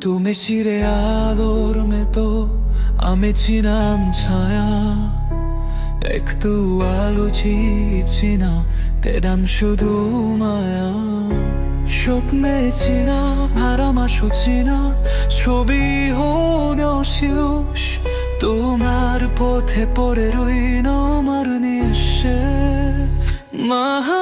তুমি শিরে আদর মেতো আমি চিনাম ছায়া। একটু আলো চিনা তেরাম শুধু মায়া। স্বপ্নে চিনা ভারা মাসু চিনা ছবি হোশ তোমার পথে পরে রইন আমার নিয়ে মাহা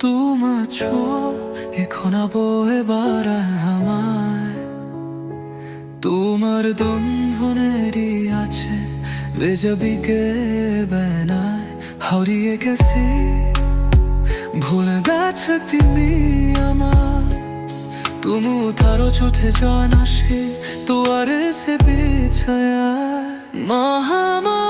তোমার ছো এখন বয়ে বাড়ায় আমায় তোমার দ্বন্দ্বনেরই আছে বেজাবিকে বেনায় হারিয়ে গেছি ভুলে গেছে তুমি আমায় তুমি তারও চোখে জানাসি তোয়ারে সে বিছায়া মহামায়া